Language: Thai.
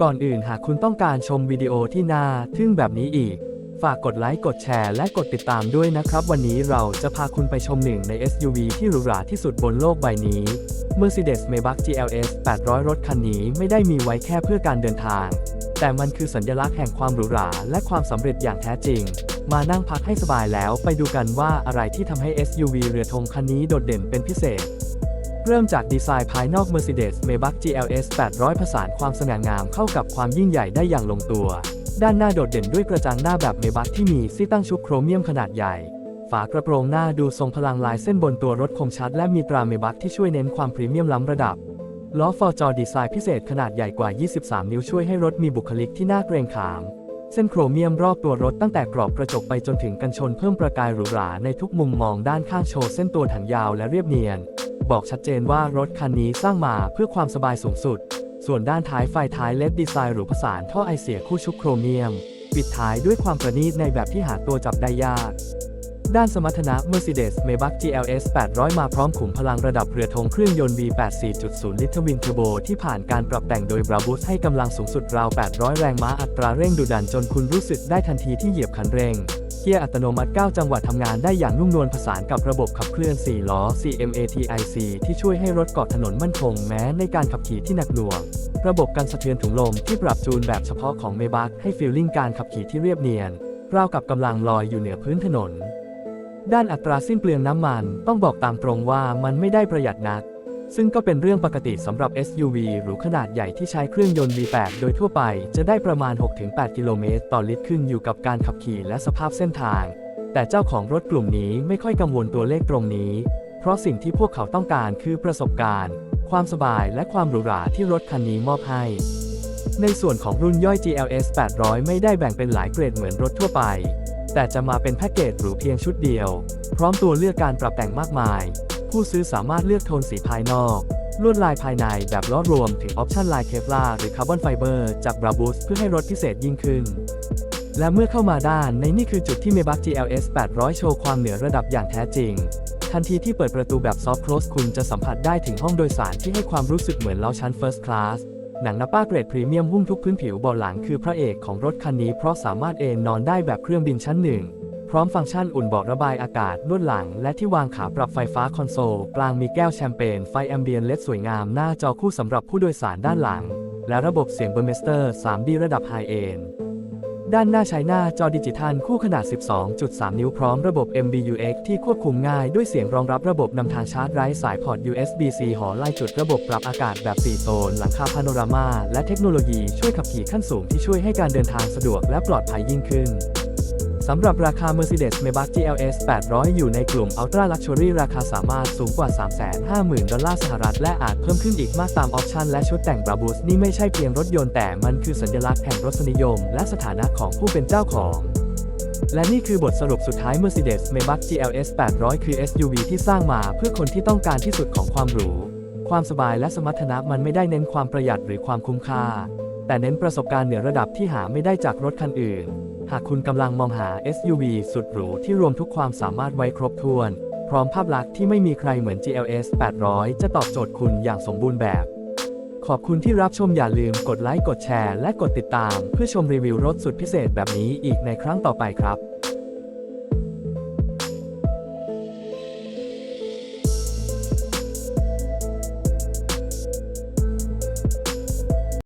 ก่อนอื่นหากคุณต้องการชมวิดีโอที่น่าทึ่งแบบนี้อีก ฝากกดไลค์ กดแชร์และกดติดตามด้วยนะครับ วันนี้เราจะพาคุณไปชมหนึ่งใน SUV ที่หรูหราที่สุดบนโลกใบนี้ Mercedes-Maybach GLS 800 รถคันนี้ไม่ได้มีไว้แค่เพื่อการเดินทาง แต่มันคือสัญลักษณ์แห่งความหรูหราและความสำเร็จอย่างแท้จริง มานั่งพักให้สบายแล้วไปดูกันว่าอะไรที่ทำให้ SUV เรือธงคันนี้โดดเด่นเป็นพิเศษ เริ่มจากดีไซน์ภายนอก Mercedes-Maybach GLS 800 ผสานความสง่างามเข้ากับความยิ่งใหญ่ได้อย่างลงตัว ด้านหน้าโดดเด่นด้วยกระจังหน้าแบบ Maybach ที่มีซี่ตั้งชุบโครเมียมขนาดใหญ่ ฝากระโปรงหน้าดูทรงพลังลายเส้นบนตัวรถคมชัด และมีตรา Maybach ที่ช่วยเน้นความพรีเมียมล้ำระดับ ล้อฟอร์จอดีไซน์พิเศษขนาดใหญ่กว่า 23 นิ้วช่วยให้รถมีบุคลิกที่น่าเกรงขาม เส้นโครเมียมรอบตัวรถตั้งแต่กรอบกระจกไปจนถึงกันชนเพิ่มประกายหรูหราในทุกมุมมองด้านข้างโชว์เส้นตัวถังยาวและเรียบเนียน บอกชัดเจนว่ารถคันนี้สร้างมาเพื่อความสบายสูงสุด ส่วนด้านท้ายไฟท้ายเล็ดดีไซน์หรูผสานท่อไอเสียคู่ชุบโครเมียม ปิดท้ายด้วยความประณีตในแบบที่หาตัวจับได้ยาก ด้านสมรรถนะ Mercedes-Maybach GLS 800 มาพร้อมขุมพลังระดับเรือธงเครื่องยนต์ V8 4.0 ลิตรวินเทอร์โบที่ผ่านการปรับแต่งโดย Brabus ให้กำลังสูงสุดราว 800 แรงม้าอัตราเร่งดุดันจนคุณรู้สึกได้ทันทีที่เหยียบคันเร่ง เกียอัตโนมัติ 9 จังหวะทำงานได้อย่างนุ่มนวลผสานกับระบบขับเคลื่อน 4 ล้อ CMATIC ที่ช่วยให้รถเกาะถนนมั่นคงแม้ในการขับขี่ที่หนักหน่วง ระบบกันสะเทือนถุงลมที่ปรับจูนแบบเฉพาะของ Maybach ให้ฟีลลิ่งการขับขี่ที่เรียบเนียน ราวกับกำลังลอยอยู่เหนือพื้นถนน ด้านอัตราสิ้นเปลืองน้ำมันต้องบอกตามตรงว่ามันไม่ได้ประหยัดนัก ซึ่งก็เป็นเรื่องปกติสำหรับ SUV หรูขนาดใหญ่ที่ใช้เครื่องยนต์ V8 โดยทั่วไป จะได้ประมาณ 6-8 กิโลเมตรต่อลิตรขึ้นอยู่กับการขับขี่และสภาพเส้นทาง แต่เจ้าของรถกลุ่มนี้ไม่ค่อยกังวลตัวเลขตรงนี้ เพราะสิ่งที่พวกเขาต้องการคือประสบการณ์ ความสบายและความหรูหราที่รถคันนี้มอบให้ ในส่วนของรุ่นย่อย GLS 800 ไม่ได้แบ่งเป็นหลายเกรดเหมือนรถทั่วไป แต่จะมาเป็นแพ็กเกจหรูเพียงชุดเดียว พร้อมตัวเลือกการปรับแต่งมากมาย ผู้ซื้อสามารถเลือกโทนสีภายนอก ลวดลายภายในแบบล้อรวมถึงออปชันลายเคฟลาหรือคาร์บอนไฟเบอร์จากบราบูสเพื่อให้รถพิเศษยิ่งขึ้น และเมื่อเข้ามาด้านในนี่คือจุดที่ Maybach GLS 800 โชว์ความเหนือระดับอย่างแท้จริง ทันทีที่เปิดประตูแบบซอฟต์โคลสคุณจะสัมผัสได้ถึงห้องโดยสารที่ให้ความรู้สึกเหมือนเล้าชั้น First Class หนังนับป้าเกรดพรีเมียมหุ้มทุกพื้นผิวเบาะหลังคือพระเอกของรถคันนี้เพราะสามารถเอนนอนได้แบบเครื่องบินชั้นหนึ่ง พร้อมฟังก์ชันอุ่นเบาะระบายอากาศลวดหลัง และที่วางขาปรับไฟฟ้าคอนโซล กลางมีแก้วแชมเปญไฟแอมเบียนเลดสวยงามหน้าจอคู่สำหรับผู้โดยสารด้านหลัง และระบบเสียงเบอร์เมสเตอร์ 3D ระดับไฮเอนด้านหน้าใช้หน้าจอดิจิทัลคู่ขนาด 12.3 นิ้วพร้อมระบบ MBUX ที่ควบคุมง่ายด้วยเสียงรองรับระบบนำทางชาร์จไร้สายพอร์ต USB-C หอไล่จุดระบบปรับอากาศแบบ 4 โซน หลังคาพาโนรามา และเทคโนโลยีช่วยขับขี่ขั้นสูงที่ช่วยให้การเดินทางสะดวกและปลอดภัยยิ่งขึ้น สำหรับราคา Mercedes-Maybach GLS 800 อยู่ในกลุ่ม Ultra Luxury ราคาสามารถสูงกว่า 350,000 ดอลลาร์สหรัฐ และอาจเพิ่มขึ้นอีกมากตามออปชันและชุดแต่ง Brabus นี่ไม่ใช่เพียงรถยนต์แต่มันคือสัญลักษณ์แห่งรสนิยม และสถานะของผู้เป็นเจ้าของและนี่คือบทสรุปสุดท้าย Mercedes-Maybach GLS 800 คือ SUV ที่สร้างมาเพื่อคนที่ต้องการที่สุดของความหรู ความสบายและสมรรถนะมันไม่ได้เน้นความประหยัดหรือความคุ้มค่า แต่เน้นประสบการณ์เหนือระดับที่หาไม่ได้จากรถคันอื่น หากคุณกำลังมองหา SUV สุดหรูที่รวมทุกความสามารถไว้ครบถ้วน พร้อมภาพลักษณ์ที่ไม่มีใครเหมือน GLS 800 จะตอบโจทย์คุณอย่างสมบูรณ์แบบ ขอบคุณที่รับชมอย่าลืมกดไลค์กดแชร์และกดติดตาม เพื่อชมรีวิวรถสุดพิเศษแบบนี้อีกในครั้งต่อไปครับ